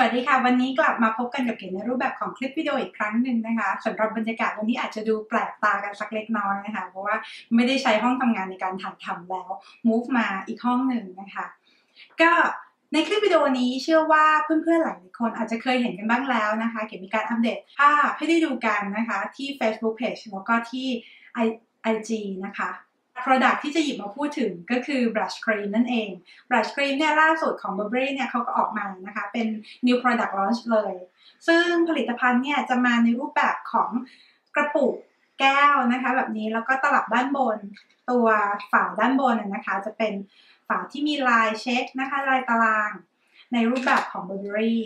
วัสดีค่ะ วันนี้กลับมาพบกันกับเก๋ในรูปแบบของคลิปวิดีโออีกครั้งหนึ่งนะคะสำหรับบรรยากาศวันนี้อาจจะดูแปลกตากันสักเล็กน้อยนะคะ เพราะว่าไม่ได้ใช้ห้องทำงานในการถ่ายทำแล้ว move มาอีกห้องหนึ่งนะคะ ก็ในคลิปวิดีโอนี้เชื่อว่าเพื่อนๆหลายคนอาจจะเคยเห็นกันบ้างแล้วนะคะเก๋มีการอัปเดตภาพให้ได้ดูกันนะคะที่ Facebook Page แล้วก็ที่ IG นะคะ Product ที่จะหยิบมาพูดถึงก็คือ Brush Cream นั่นเอง Brush Cream เนี่ยล่าสุดของ Burberry เนี่ยเขาก็ออกมานะคะเป็น New Product Launch เลย ซึ่งผลิตภัณฑ์เนี่ยจะมาในรูปแบบของกระปุกแก้วนะคะแบบนี้แล้วก็ตลับด้านบนตัวฝาด้านบนนะคะ จะเป็นฝาที่มีลายเช็คนะคะลายตาราง ในรูปแบบของ Burberry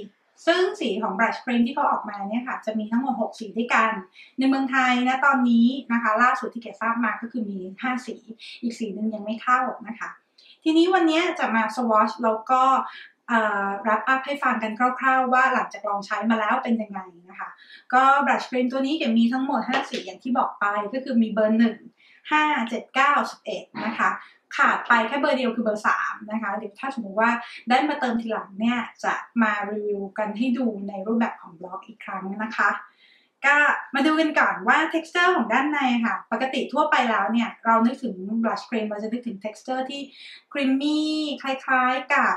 ซึ่งสีของ Brush Cream ที่เขาออกมาเนี่ยค่ะจะมีทั้งหมด 6 สีด้วยกัน ในเมืองไทยนะตอนนี้นะคะ ล่าสุดที่เกดทราบมาก็คือมี 5 สี อีกสีหนึ่งยังไม่เข้านะคะ ทีนี้วันนี้จะมา swatch แล้วก็รับอัพให้ฟังกันคร่าวๆ ว่าหลังจากลองใช้มาแล้วเป็นยังไงนะคะ ก็ Brush Cream ตัวนี้เกดมีทั้งหมด 5 สีอย่างที่บอกไปก็คือมีเบอร์ 1 5 7 9 11 นะคะ ขาดไปแค่เบอร์เดียวคือเบอร์3นะคะ เดี๋ยวถ้าสมมติว่าได้มาเติมทีหลังเนี่ยจะมารีวิวกันให้ดูในรูปแบบของบล็อกอีกครั้งนะคะก็มาดูกันก่อนว่า texture ของด้านในค่ะ ปกติทั่วไปแล้วเนี่ย เรานึกถึง blush cream เราจะนึกถึง texture ที่ creamy คล้ายๆกับ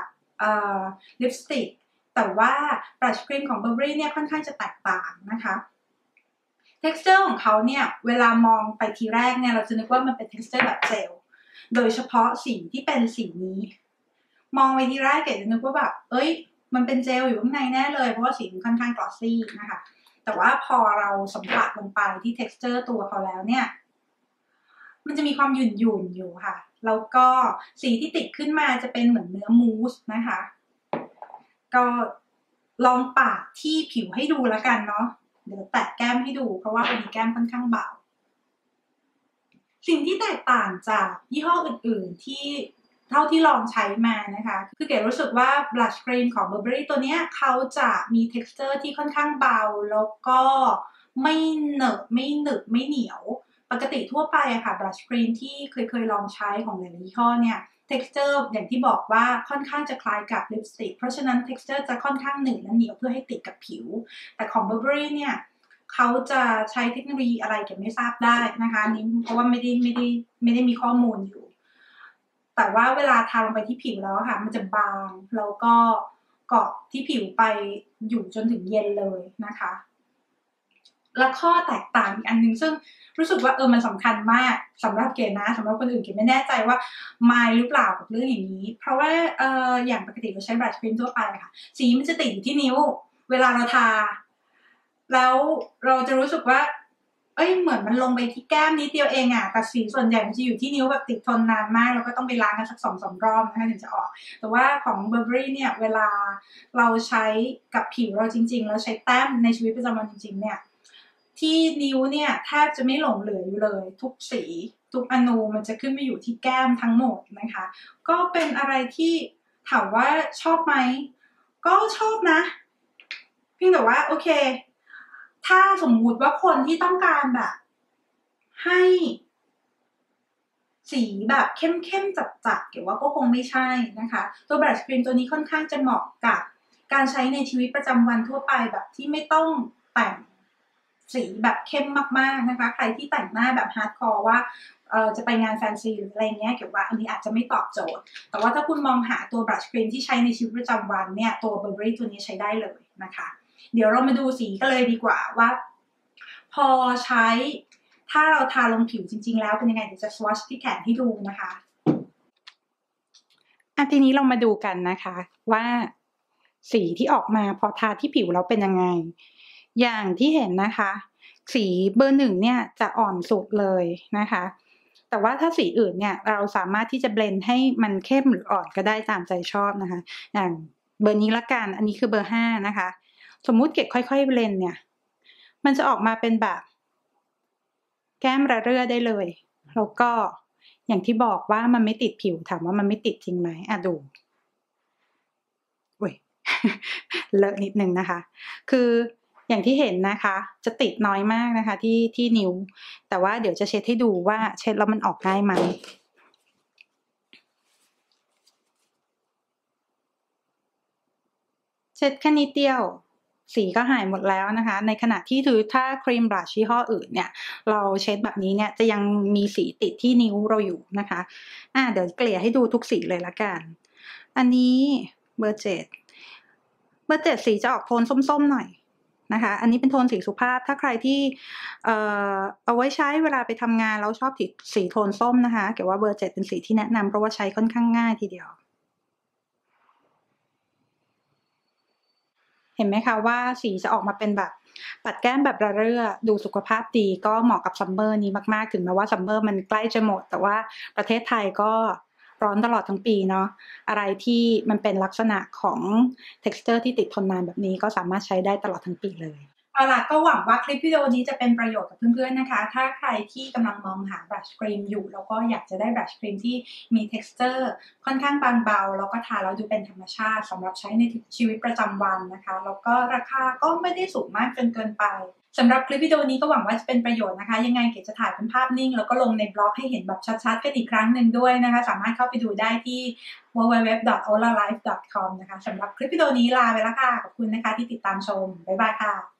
ลิปสติก แต่ว่า blush cream ของ Burberry เนี่ยค่อนข้างจะแตกต่างนะคะ texture ของเขาเนี่ย เวลามองไปทีแรกเนี่ย เราจะนึกว่ามันเป็น texture แบบเจล โดยเฉพาะสีที่เป็นสีนี้ มองไปทีแรกเกดจะนึกว่าแบบเอ้ย มันเป็นเจลอยู่ข้างในแน่เลย เพราะว่าสีมันค่อนข้างกลอสซี่นะคะ แต่ว่าพอเราสัมผัสลงไปที่ texture ตัวเขาแล้วเนี่ย มันจะมีความหยุ่นหยุ่นอยู่ค่ะ แล้วก็สีที่ติดขึ้นมาจะเป็นเหมือนเนื้อมูสนะคะ ก็ลองปาดที่ผิวให้ดูแล้วกันเนาะ เดี๋ยวแตะแก้มให้ดู เพราะว่าวันนี้แก้มค่อนข้างเบา สิ่งที่แตกต่างจากยี่ห้ออื่น ๆ ที่เท่าที่ลองใช้มานะคะ คือเก๋รู้สึกว่า blush cream ของ Burberry ตัวนี้เขาจะมี texture ที่ค่อนข้างเบา แล้วก็ไม่เหนอะไม่หนึบไม่เหนียว ปกติทั่วไปอะค่ะ blush cream ที่เคยเคยลองใช้ของหลายๆยี่ห้อเนี่ย texture อย่างที่บอกว่าค่อนข้างจะคล้ายกับลิปสติก เพราะฉะนั้น texture จะค่อนข้างหนึบและเหนียวเพื่อให้ติดกับผิว แต่ของ Burberry เนี่ย เขาจะใช้เทคโนโลยีอะไรเก็ไม่ทราบได้นะคะนี้เพราะว่าไม่ได้ไม่ได้ไม่ได้มีข้อมูลอยู่ แต่ว่าเวลาทาลงไปที่ผิวแล้วค่ะ มันจะบางแล้วก็เกาะที่ผิวไปอยู่จนถึงเย็นเลยนะคะ และข้อแตกต่างอีกอันหนึ่งซึ่งรู้สึกว่าเออมันสำคัญมากสำหรับเกณฑ์นะสำหรับคนอื่นเกณฑ์ไม่แน่ใจว่าไม่หรือเปล่ากับเรื่องอย่างนี้ เพราะว่าเอออย่างปกติเราใช้บรัชครีมทั่วไปค่ะ สีมันจะติดอยู่ที่นิ้ว เวลาเราทา แล้วเราจะรู้สึกว่า เอ้ยเหมือนมันลงไปที่แก้มนิดเดียวเองอะแต่สีส่วนใหญ่มันจะอยู่ที่นิ้วแบบติดทนนานมากแล้วก็ต้องไปล้างกันสักสองสามรอบนะคะถึงจะออก แต่ว่าของ Burberry เนี่ยเวลาเราใช้กับผิวเราจริงๆแล้วใช้แต้มในชีวิตประจำวันจริง ๆ เนี่ยที่นิ้วเนี่ยแทบจะไม่หลงเหลืออยู่เลย ทุกสีทุกอนูมันจะขึ้นไปอยู่ที่แก้มทั้งหมดนะคะ ก็เป็นอะไรที่ถามว่าชอบไหม ก็ชอบนะ เพียงแต่ว่าโอเค ถ้าสมมุติว่าคนที่ต้องการแบบ ให้ สีแบบเข้มๆจัดๆเกี่ยวว่าก็คงไม่ใช่นะคะ ตัวบรัชครีมตัวนี้ค่อนข้างจะเหมาะกับการใช้ในชีวิตประจำวันทั่วไปแบบที่ไม่ต้องแต่งสีแบบเข้มมากๆนะคะ ใครที่แต่งหน้าแบบฮาร์ดคอร์ว่าจะไปงานแฟนซีหรืออะไรเงี้ยเกี่ยวว่าอันนี้อาจจะไม่ตอบโจทย์ แต่ว่าถ้าคุณมองหาตัวบรัชครีมที่ใช้ในชีวิตประจำวันเนี่ย ตัว Burberry ตัวนี้ใช้ได้เลยนะคะ เดี๋ยวเรามาดูสีกันเลยดีกว่าว่า พอใช้ ถ้าเราทาลงผิวจริง ๆ แล้วเป็นยังไงเดี๋ยวจะสวอชที่แขนให้ดูนะคะอะทีนี้เรามาดูกันนะคะ ว่าสีที่ออกมาพอทาที่ผิวเราเป็นยังไง อย่างที่เห็นนะคะ สีเบอร์หนึ่งเนี่ยจะอ่อนสุดเลยนะคะ แต่ว่าถ้าสีอื่นเนี่ยเราสามารถที่จะเบลนให้มันเข้มหรืออ่อนก็ได้ตามใจชอบนะคะ อย่างเบอร์นี้ละกัน อันนี้คือเบอร์ห้านะคะ สมมุติเก็บค่อยๆเลนเนี่ย มันจะออกมาเป็นแบบ แก้มระเรื่อได้เลย แล้วก็อย่างที่บอกว่ามันไม่ติดผิวถามว่ามันไม่ติดจริงไหมอะดูอุ้ยเลอะนิดนึงนะคะ คืออย่างที่เห็นนะคะ จะติดน้อยมากนะคะ ที่ที่นิ้ว แต่ว่าเดี๋ยวจะเช็ดให้ดูว่าเช็ดแล้วมันออกง่ายไหมเช็ดแค่นิดเดียว สีก็หายหมดแล้วนะคะ ในขณะที่ถือถ้าครีมบลัชยี่ห้ออื่นเนี่ย เราเช็ดแบบนี้เนี่ยจะยังมีสีติดที่นิ้วเราอยู่นะคะอ่าเดี๋ยวเกลี่ยให้ดูทุกสีเลยละกัน อันนี้เบอร์เจ็ดเบอร์เจ็ดสีจะออกโทนส้มๆหน่อยนะคะ อันนี้เป็นโทนสีสุภาพ ถ้าใครที่เอ่อเอาไว้ใช้เวลาไปทำงานแล้วชอบสีโทนส้มนะคะ เกี่ยวว่าเบอร์เจ็ดเป็นสีที่แนะนำเพราะว่าใช้ค่อนข้างง่ายทีเดียว เห็นไหมคะว่าสีจะออกมาเป็นแบบปัดแก้มแบบระเรื่อดูสุขภาพดีก็เหมาะกับซัมเมอร์นี้มากๆ ถึงแม้ว่าซัมเมอร์มันใกล้จะหมด แต่ว่าประเทศไทยก็ร้อนตลอดทั้งปีเนาะอะไรที่มันเป็นลักษณะของ texture ที่ติดทนนานแบบนี้ก็สามารถใช้ได้ตลอดทั้งปีเลย เอาล่ะก็หวังว่าคลิปวิดีโอนี้จะเป็นประโยชน์กับเพื่อนๆนะคะ ถ้าใครที่กำลังมองหาบรัชครีมอยู่ แล้วก็อยากจะได้บรัชครีมที่มี texture ค่อนข้างบางเบา แล้วก็ทาแล้วดูเป็นธรรมชาติสำหรับใช้ในชีวิตประจำวันนะคะ แล้วก็ราคาก็ไม่ได้สูงมากจนเกินไปสำหรับคลิปวิดีโอนี้ก็หวังว่าจะเป็นประโยชน์นะคะ ยังไงเก๋จะถ่ายเป็นภาพนิ่ง แล้วก็ลงในบล็อกให้เห็นแบบชัดๆ กันอีกครั้งหนึ่งด้วยนะคะ สามารถเข้าไปดูได้ที่ www.olalife.com นะคะสำหรับคลิปวิดีโอนี้ลาไปแล้วค่ะ ขอบคุณนะคะที่ติดตามชม บ๊ายบายค่ะ